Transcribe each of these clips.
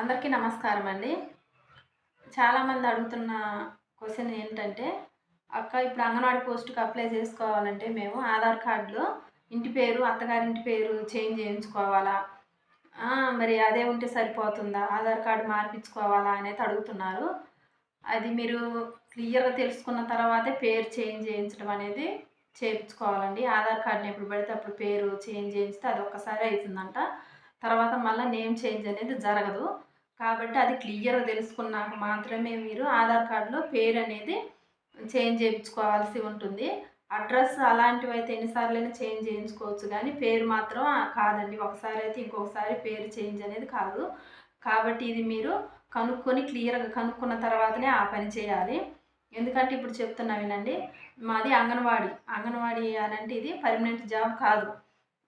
అందరికీ నమస్కారం అండి చాలామంది అడుగుతున్న క్వశ్చన్ ఏంటంటే అక్క ఇప్పుడు అంగన్వాడి పోస్టుకి అప్లై చేసుకోవాలంటే మేము ఆధార్ కార్డులో ఇంటి పేరు అత్తగారింటి పేరు చేంజ్ చేయించుకోవాలా? మరి అదే ఉంటే సరిపోతుందా? ఆధార్ కార్డు మార్పించుకోవాలా అనేది అడుగుతున్నారు. అది మీరు క్లియర్గా తెలుసుకున్న తర్వాతే పేరు చేంజ్ చేయించడం అనేది చేయించుకోవాలండి. ఆధార్ కార్డుని ఎప్పుడు పడితే అప్పుడు పేరు చేంజ్ చేయిస్తే అది ఒక్కసారి అవుతుందంట తర్వాత మళ్ళీ నేమ్ చేంజ్ అనేది జరగదు. కాబట్టి అది క్లియర్గా తెలుసుకున్నాక మాత్రమే మీరు ఆధార్ కార్డులో పేరు అనేది చేంజ్ చేయించుకోవాల్సి ఉంటుంది. అడ్రస్ అలాంటివి అయితే ఎన్నిసార్లైనా చేంజ్ చేయించుకోవచ్చు కానీ పేరు మాత్రం కాదండి. ఒకసారి అయితే ఇంకొకసారి పేరు చేంజ్ అనేది కాదు. కాబట్టి ఇది మీరు కనుక్కొని క్లియర్గా కనుక్కున్న తర్వాతనే ఆ పని చేయాలి. ఎందుకంటే ఇప్పుడు చెప్తున్నా వినండి. మాది అంగన్వాడీ. అంగన్వాడీ అని అంటే ఇది పర్మనెంట్ జాబ్ కాదు.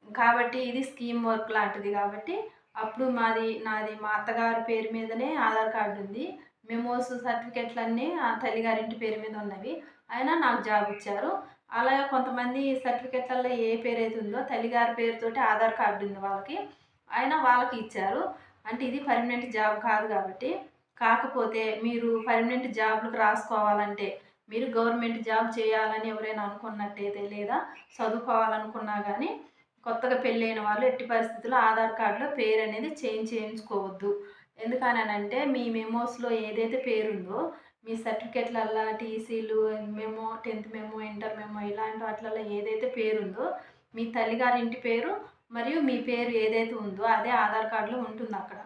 కాబట్టి ఇది స్కీమ్ వర్క్ లాంటిది కాబట్టి అప్పుడు మాది నాది మా అత్తగారి పేరు మీదనే ఆధార్ కార్డు ఉంది. మెమోస్ సర్టిఫికెట్లన్నీ ఆ తల్లిగారింటి పేరు మీద ఉన్నవి. అయినా నాకు జాబ్ ఇచ్చారు. అలాగే కొంతమంది సర్టిఫికెట్లలో ఏ పేరు అయితే ఉందో తల్లిగారి పేరుతోటి ఆధార్ కార్డు ఉంది వాళ్ళకి. అయినా వాళ్ళకి ఇచ్చారు. అంటే ఇది పర్మనెంట్ జాబ్ కాదు కాబట్టి. కాకపోతే మీరు పర్మనెంట్ జాబ్లకు రాసుకోవాలంటే మీరు గవర్నమెంట్ జాబ్ చేయాలని ఎవరైనా అనుకున్నట్టయితే లేదా చదువుకోవాలనుకున్నా కానీ కొత్తగా పెళ్ళైన వాళ్ళు ఎట్టి పరిస్థితుల్లో ఆధార్ కార్డులో పేరు అనేది చేంజ్ చేయించుకోవద్దు. ఎందుకనంటే మీ మెమోస్లో ఏదైతే పేరు ఉందో మీ సర్టిఫికెట్లల్లో టీసీలు memo tenth memo inter memo ఇలాంటి వాటిలలో ఏదైతే పేరు ఉందో మీ తల్లిగారి ఇంటి పేరు మరియు మీ పేరు ఏదైతే ఉందో అదే ఆధార్ కార్డులో ఉంటుంది అక్కడ.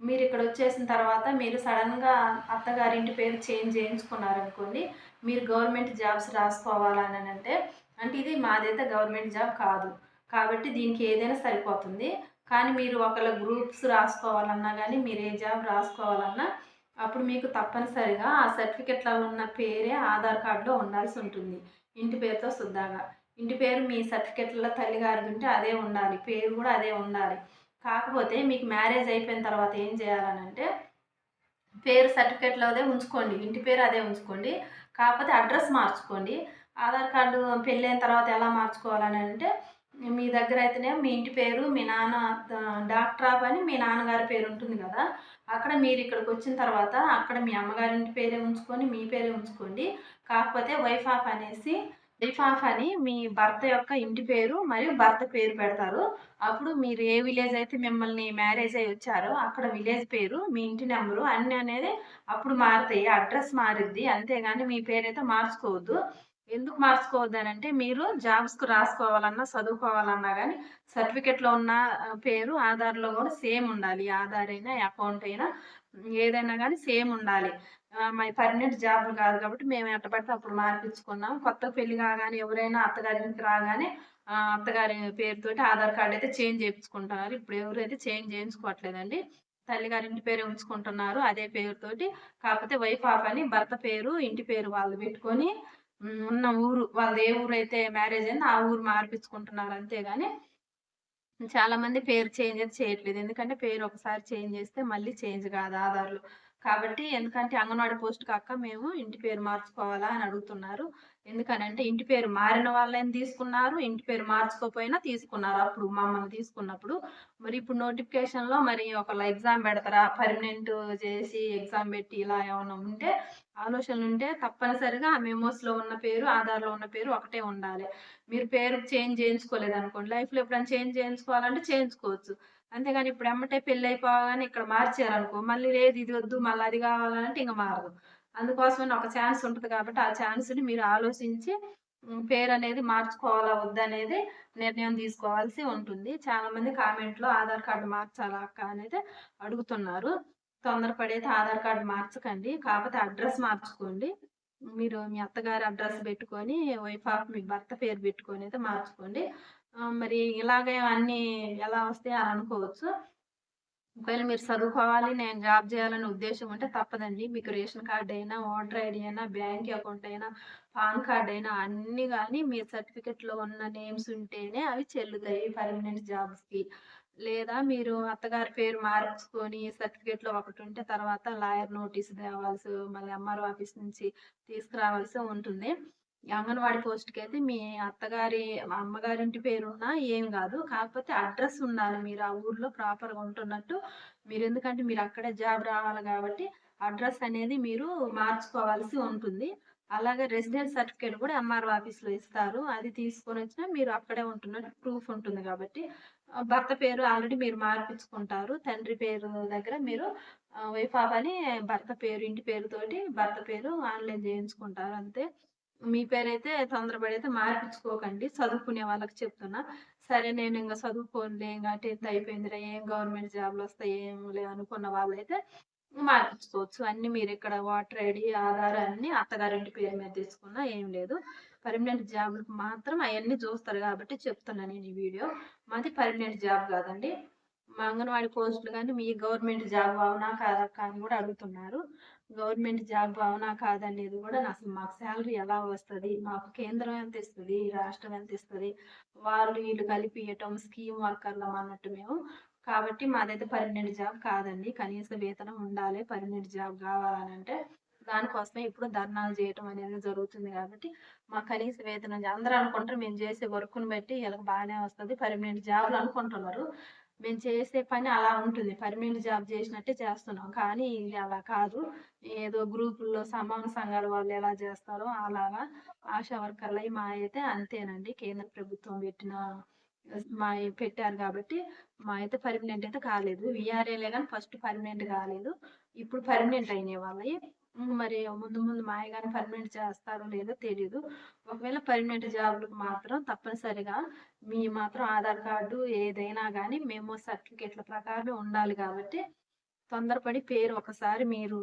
మీరు ఇక్కడ వచ్చేసిన తర్వాత మీరు సడన్గా అత్తగారింటి పేరు చేంజ్ చేయించుకున్నారనుకోండి మీరు గవర్నమెంట్ జాబ్స్ రాసుకోవాలని అంటే అంటే ఇది మాదైతే గవర్నమెంట్ జాబ్ కాదు. కాబట్టి దీనికి ఏదైనా సరిపోతుంది. కానీ మీరు ఒకళ్ళ గ్రూప్స్ రాసుకోవాలన్నా కానీ మీరు ఏ జాబ్ రాసుకోవాలన్నా అప్పుడు మీకు తప్పనిసరిగా ఆ సర్టిఫికెట్లలో ఉన్న పేరే ఆధార్ కార్డులో ఉండాల్సి ఉంటుంది. ఇంటి పేరుతో శుద్ధాగా ఇంటి పేరు మీ సర్టిఫికెట్లలో తల్లిగారిది ఉంటే అదే ఉండాలి. పేరు కూడా అదే ఉండాలి. కాకపోతే మీకు మ్యారేజ్ అయిపోయిన తర్వాత ఏం చేయాలనంటే పేరు సర్టిఫికెట్లోదే ఉంచుకోండి. ఇంటి పేరు అదే ఉంచుకోండి. కాకపోతే అడ్రస్ మార్చుకోండి. ఆధార్ కార్డు పెళ్ళైన తర్వాత ఎలా మార్చుకోవాలని అంటే మీ దగ్గర అయితేనే మీ ఇంటి పేరు మీ నాన్న డాక్టర్ ఆఫ్ అని మీ నాన్నగారి పేరు ఉంటుంది కదా. అక్కడ మీరు ఇక్కడికి వచ్చిన తర్వాత అక్కడ మీ అమ్మగారి ఇంటి పేరే ఉంచుకొని మీ పేరే ఉంచుకోండి. కాకపోతే వైఫ్ ఆఫ్ అనేసి వైఫ్ ఆఫ్ అని మీ భర్త యొక్క ఇంటి పేరు మరియు భర్త పేరు పెడతారు. అప్పుడు మీరు ఏ విలేజ్ అయితే మిమ్మల్ని మ్యారేజ్ అయ్యి వచ్చారో అక్కడ విలేజ్ పేరు మీ ఇంటి నెంబరు అన్నీ అనేది అప్పుడు మారుతాయి. అడ్రస్ మారుద్ది. అంతేగాని మీ పేరైతే మార్చుకోవద్దు. ఎందుకు మార్చుకోవద్దు అని అంటే మీరు జాబ్స్కు రాసుకోవాలన్నా చదువుకోవాలన్నా కానీ సర్టిఫికెట్లో ఉన్న పేరు ఆధార్లో కూడా సేమ్ ఉండాలి. ఆధార్ అయినా అకౌంట్ అయినా ఏదైనా కానీ సేమ్ ఉండాలి. మై పర్మనెంట్ జాబ్ కాదు కాబట్టి మేము ఎట్ట పడితే అప్పుడు మార్పించుకున్నాం. కొత్త పెళ్ళి కాగానే ఎవరైనా అత్తగారింటికి రాగానే అత్తగారి పేరుతోటి ఆధార్ కార్డు అయితే చేంజ్ చేయించుకుంటున్నారు. ఇప్పుడు ఎవరైతే చేంజ్ చేయించుకోవట్లేదండి తల్లిగారి ఇంటి పేరు ఉంచుకుంటున్నారు అదే పేరుతోటి. కాకపోతే వైఫ్ ఆఫ్ అని భర్త పేరు ఇంటి పేరు వాళ్ళు పెట్టుకొని ఉన్న ఊరు వాళ్ళది ఏ ఊరు అయితే మ్యారేజ్ అయిందో ఆ ఊరు మార్పించుకుంటున్నారు అంతేగాని చాలా మంది పేరు చేంజ్ అయితే చేయట్లేదు. ఎందుకంటే పేరు ఒకసారి చేంజ్ చేస్తే మళ్ళీ చేంజ్ కాదు ఆధార్లు. కాబట్టి ఎందుకంటే అంగన్వాడీ పోస్ట్ కాక మేము ఇంటి పేరు మార్చుకోవాలా అని అడుగుతున్నారు. ఎందుకనంటే ఇంటి పేరు మారిన వాళ్ళని తీసుకున్నారు ఇంటి పేరు మార్చుకోపోయినా తీసుకున్నారు. అప్పుడు మమ్మల్ని తీసుకున్నప్పుడు మరి ఇప్పుడు నోటిఫికేషన్లో మరి ఒకళ్ళ ఎగ్జామ్ పెడతారా పర్మనెంట్ చేసి ఎగ్జామ్ పెట్టి ఇలా ఏమైనా ఉంటే ఆలోచనలు ఉంటే తప్పనిసరిగా ఆ మెమోస్లో ఉన్న పేరు ఆధార్లో ఉన్న పేరు ఒకటే ఉండాలి. మీరు పేరు చేంజ్ చేయించుకోలేదు అనుకోండి లైఫ్లో ఎప్పుడైనా చేంజ్ చేయించుకోవాలంటే చేయించుకోవచ్చు. అంతేగాని ఇప్పుడు ఎమ్మటే పెళ్ళి అయిపోగానే ఇక్కడ మార్చారనుకో మళ్ళీ లేదు ఇది వద్దు మళ్ళీ అది కావాలంటే ఇంకా మారదు. అందుకోసమని ఒక ఛాన్స్ ఉంటుంది కాబట్టి ఆ ఛాన్స్ని మీరు ఆలోచించి పేరు అనేది మార్చుకోవాలా వద్దనేది నిర్ణయం తీసుకోవాల్సి ఉంటుంది. చాలా మంది కామెంట్లో ఆధార్ కార్డు మార్చాలా అక్క అనేది అడుగుతున్నారు. తొందరపడి అయితే ఆధార్ కార్డు మార్చకండి కాకపోతే అడ్రస్ మార్చుకోండి. మీరు మీ అత్తగారి అడ్రస్ పెట్టుకొని వైఫ్ ఆఫ్ మీ భర్త పేరు పెట్టుకొని అయితే మార్చుకోండి మరి ఇలాగే అన్నీ ఎలా వస్తాయి అని అనుకోవచ్చు. ఒకవేళ మీరు చదువుకోవాలి నేను జాబ్ చేయాలనే ఉద్దేశం ఉంటే తప్పదండి. మీకు రేషన్ కార్డ్ అయినా ఓటర్ ఐడి అయినా బ్యాంక్ అకౌంట్ అయినా పాన్ కార్డ్ అయినా అన్ని కానీ మీ సర్టిఫికెట్లో ఉన్న నేమ్స్ ఉంటేనే అవి చెల్లుతాయి పర్మనెంట్ జాబ్స్కి. లేదా మీరు అత్తగారి పేరు మార్చుకొని సర్టిఫికేట్లో ఒకటి ఉంటే తర్వాత లాయర్ నోటీస్ తేవాల్సి మళ్ళీ ఎంఆర్ఓ ఆఫీస్ నుంచి తీసుకురావాల్సి ఉంటుంది. అంగన్వాడి పోస్ట్కి అయితే మీ అత్తగారి అమ్మగారి ఇంటి పేరున్నా ఏం కాదు. కాకపోతే అడ్రస్ ఉండాలి మీరు ఆ ఊర్లో ప్రాపర్గా ఉంటున్నట్టు. మీరు ఎందుకంటే మీరు అక్కడే జాబ్ రావాలి కాబట్టి అడ్రస్ అనేది మీరు మార్చుకోవాల్సి ఉంటుంది. అలాగే రెసిడెన్స్ సర్టిఫికేట్ కూడా ఎంఆర్ఓ ఆఫీస్లో ఇస్తారు. అది తీసుకొని వచ్చినా మీరు అక్కడే ఉంటున్నట్టు ప్రూఫ్ ఉంటుంది కాబట్టి. భర్త పేరు ఆల్రెడీ మీరు మార్పించుకుంటారు. తండ్రి పేరు దగ్గర మీరు వైఫ్ అని భర్త పేరు ఇంటి పేరుతోటి భర్త పేరు ఆన్లైన్ చేయించుకుంటారు అంతే. మీ పేరైతే తొందరపడి అయితే మార్పించుకోకండి చదువుకునే వాళ్ళకి చెప్తున్నా. సరే నేను ఇంకా చదువుకోలే ఇంకా టెన్త్ అయిపోయిందిరా ఏం గవర్నమెంట్ జాబ్లు వస్తాయి ఏం లేవు అనుకున్న వాళ్ళైతే మార్పించుకోవచ్చు అన్ని మీరు ఇక్కడ వాటర్ ఐడి ఆధార్ అన్ని అత్తగారింటి పేరు మీద తీసుకున్నా ఏం లేదు. పర్మనెంట్ జాబ్లకు మాత్రం అవన్నీ చూస్తారు కాబట్టి చెప్తున్నాను నేను ఈ వీడియో. మాది పర్మనెంట్ జాబ్ కాదండి. అంగన్వాడీ పోస్టులు కానీ మీ గవర్నమెంట్ జాబ్ అవునా కాదా కానీ కూడా అడుగుతున్నారు. గవర్నమెంట్ జాబ్ అవునా కాదనేది కూడా అసలు మాకు శాలరీ ఎలా వస్తుంది మాకు కేంద్రం ఎంత ఇస్తుంది రాష్ట్రం ఎంత ఇస్తుంది వాళ్ళు వీళ్ళు కలిపి ఇవ్వటం స్కీమ్ వర్కర్లం అన్నట్టు మేము. కాబట్టి మాదైతే పర్మనెంట్ జాబ్ కాదండి. కనీస వేతనం ఉండాలి పర్మనెంట్ జాబ్ కావాలని అంటే దానికోసమే ఇప్పుడు ధర్నాలు చేయటం అనేది జరుగుతుంది కాబట్టి మా కనీస వేతనం అందరూ అనుకుంటారు మేము చేసే వర్క్ను బట్టి వీళ్ళకి బాగానే వస్తుంది పర్మనెంట్ జాబ్లు అనుకుంటున్నారు. మేము చేసే పని అలా ఉంటుంది. పర్మనెంట్ జాబ్ చేసినట్టే చేస్తున్నాం. కానీ ఇది అలా కాదు. ఏదో గ్రూపుల్లో సమాన సంఘాల వాళ్ళు ఎలా చేస్తారో అలాగా ఆశా వర్కర్లు మా అయితే అంతేనండి. కేంద్ర ప్రభుత్వం పెట్టిన మా పెట్టారు కాబట్టి మా అయితే పర్మనెంట్ అయితే కాలేదు. విఆర్ఏలే కానీ ఫస్ట్ పర్మనెంట్ కాలేదు. ఇప్పుడు పర్మనెంట్ అయినాయి వాళ్ళవి మరి ముందు ముందు మాయ కానీ పర్మనెంట్ చేస్తారో లేదో తెలియదు ఒకవేళ పర్మనెంట్ జాబ్లకు మాత్రం తప్పనిసరిగా మీ మాత్రం ఆధార్ కార్డు ఏదైనా కానీ మేము సర్టిఫికేట్ల ప్రకారమే ఉండాలి కాబట్టి తొందరపడి పేరు ఒకసారి మీరు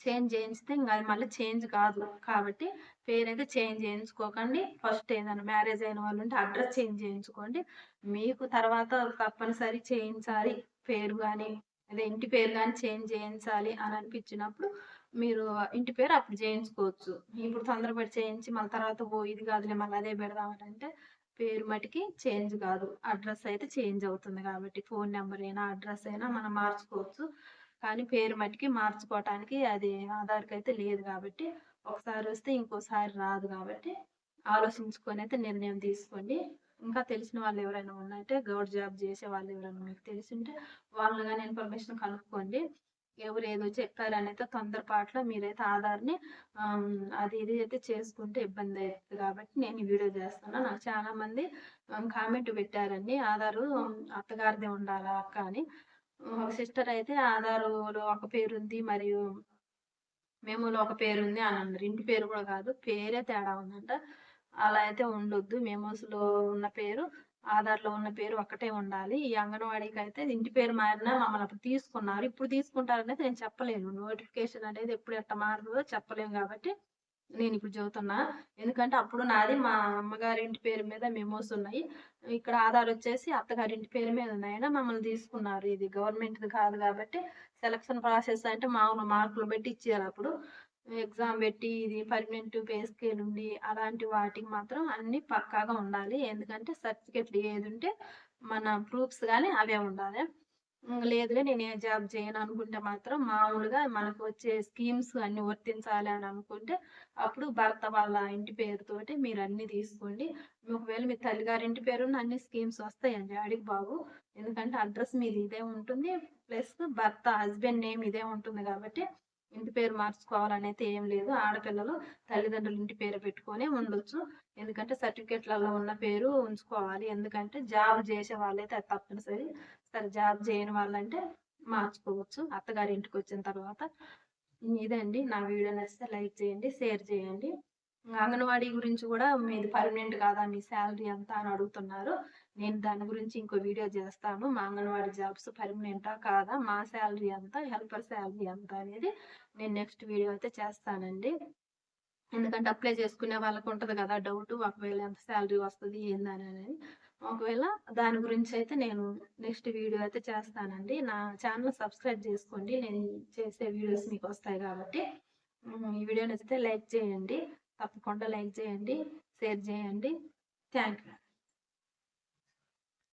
చేంజ్ చేయించితే ఇంకా అది మళ్ళీ చేంజ్ కాదు. కాబట్టి పేరు అయితే చేంజ్ చేయించుకోకండి. ఫస్ట్ ఏదైనా మ్యారేజ్ అయిన వాళ్ళు ఉంటే అడ్రస్ చేంజ్ చేయించుకోండి. మీకు తర్వాత తప్పనిసరి చేయించాలి పేరు కానీ అదే ఇంటి పేరు కానీ చేంజ్ చేయించాలి అని అనిపించినప్పుడు మీరు ఇంటి పేరు అప్పుడు చేయించుకోవచ్చు. ఇప్పుడు తొందరపడి చేయించి మళ్ళీ తర్వాత పో ఇది కాదులే మళ్ళీ అదే పెడదామని అంటే పేరు మటుకి చేంజ్ కాదు. అడ్రస్ అయితే చేంజ్ అవుతుంది కాబట్టి ఫోన్ నెంబర్ అయినా అడ్రస్ అయినా మనం మార్చుకోవచ్చు. కానీ పేరు మటుకి మార్చుకోవటానికి అది ఆధార్కి అయితే లేదు కాబట్టి ఒకసారి వస్తే ఇంకోసారి రాదు కాబట్టి ఆలోచించుకొని అయితే నిర్ణయం తీసుకోండి. ఇంకా తెలిసిన వాళ్ళు ఎవరైనా ఉన్నాయంటే గవర్నమెంట్ జాబ్ చేసే వాళ్ళు ఎవరైనా మీకు తెలిసింటే వాళ్ళు కానీ ఇన్ఫర్మేషన్ కనుక్కోండి. ఎవరు ఏదో చెప్పారనైతే తొందరపాట్లో మీరైతే ఆధార్ని అది ఇది అయితే చేసుకుంటే ఇబ్బంది అవుతుంది కాబట్టి నేను ఈ వీడియో చేస్తున్నా నాకు చాలా మంది కామెంట్ పెట్టారండి. ఆధారు అత్తగారిదే ఉండాలా అక్క అని. ఒక సిస్టర్ అయితే ఆధారులో ఒక పేరు ఉంది మరియు మేములో ఒక పేరు ఉంది అని అన్నారు. ఇంటి పేరు కూడా కాదు పేరే తేడా ఉందంట. అలా అయితే ఉండొద్దు. మెమోస్లో ఉన్న పేరు ఆధార్లో ఉన్న పేరు ఒక్కటే ఉండాలి. ఈ అంగన్వాడీకి అయితే ఇంటి పేరు మారినా మమ్మల్ని అప్పుడు తీసుకున్నారు. ఇప్పుడు తీసుకుంటారనేది నేను చెప్పలేను. నోటిఫికేషన్ అనేది ఎప్పుడు ఎట్ట మారుతుందో చెప్పలేము కాబట్టి నేను ఇప్పుడు చదువుతున్నా ఎందుకంటే అప్పుడు నాది మా అమ్మగారి ఇంటి పేరు మీద మెమోస్ ఉన్నాయి. ఇక్కడ ఆధార్ వచ్చేసి అత్తగారి ఇంటి పేరు మీద ఉన్నాయి మమ్మల్ని తీసుకున్నారు. ఇది గవర్నమెంట్ కాదు కాబట్టి సెలక్షన్ ప్రాసెస్ అంటే మామూలు మార్కులు పెట్టి ఇచ్చారు అప్పుడు. ఎగ్జామ్ పెట్టి ఇది పర్మనెంట్ పే స్కేల్ ఉండి అలాంటి వాటికి మాత్రం అన్ని పక్కాగా ఉండాలి. ఎందుకంటే సర్టిఫికెట్లు ఏది ఉంటే మన ప్రూఫ్స్ కానీ అవే ఉండాలి. లేదులే నేను ఏ జాబ్ చేయను అనుకుంటే మాత్రం మామూలుగా మనకు వచ్చే స్కీమ్స్ అన్ని వర్తించాలి అని అనుకుంటే అప్పుడు భర్త వాళ్ళ ఇంటి పేరుతోటి మీరు అన్ని తీసుకోండి. ఒకవేళ మీ తల్లిగారి ఇంటి పేరు అన్ని స్కీమ్స్ వస్తాయండి అడిగి బాబు. ఎందుకంటే అడ్రస్ మీది ఇదే ఉంటుంది ప్లస్ భర్త హస్బెండ్ నేమ్ ఇదే ఉంటుంది కాబట్టి ఇంటి పేరు మార్చుకోవాలని అయితే ఏం లేదు. ఆడపిల్లలు తల్లిదండ్రులు ఇంటి పేరు పెట్టుకొని ఉండొచ్చు. ఎందుకంటే సర్టిఫికేట్లలో ఉన్న పేరు ఉంచుకోవాలి. ఎందుకంటే జాబ్ చేసే వాళ్ళైతే అది తప్పనిసరి. సరే జాబ్ చేయని వాళ్ళంటే మార్చుకోవచ్చు. అత్తగారి ఇంటికి వచ్చిన తర్వాత ఇదండి. నా వీడియో నచ్చితే లైక్ చేయండి షేర్ చేయండి. అంగన్వాడీ గురించి కూడా మీది పర్మనెంట్ కాదా మీ శాలరీ ఎంత అని అడుగుతున్నారు. నేను దాని గురించి ఇంకో వీడియో చేస్తాను. మా అంగన్వాడీ జాబ్స్ పర్మనెంటా కాదా? మా శాలరీ ఎంత? హెల్పర్ శాలరీ ఎంత అనేది నేను నెక్స్ట్ వీడియో అయితే చేస్తానండి. ఎందుకంటే అప్లై చేసుకునే వాళ్ళకు ఉంటుంది కదా డౌట్ ఒకవేళ ఎంత శాలరీ వస్తుంది ఏందని అనేది. ఒకవేళ దాని గురించి అయితే నేను నెక్స్ట్ వీడియో అయితే చేస్తానండి. నా ఛానల్ సబ్స్క్రైబ్ చేసుకోండి. నేను చేసే వీడియోస్ మీకు వస్తాయి కాబట్టి. ఈ వీడియో నచ్చితే లైక్ చేయండి. తప్పకుండా లైక్ చేయండి. షేర్ చేయండి. Thank you.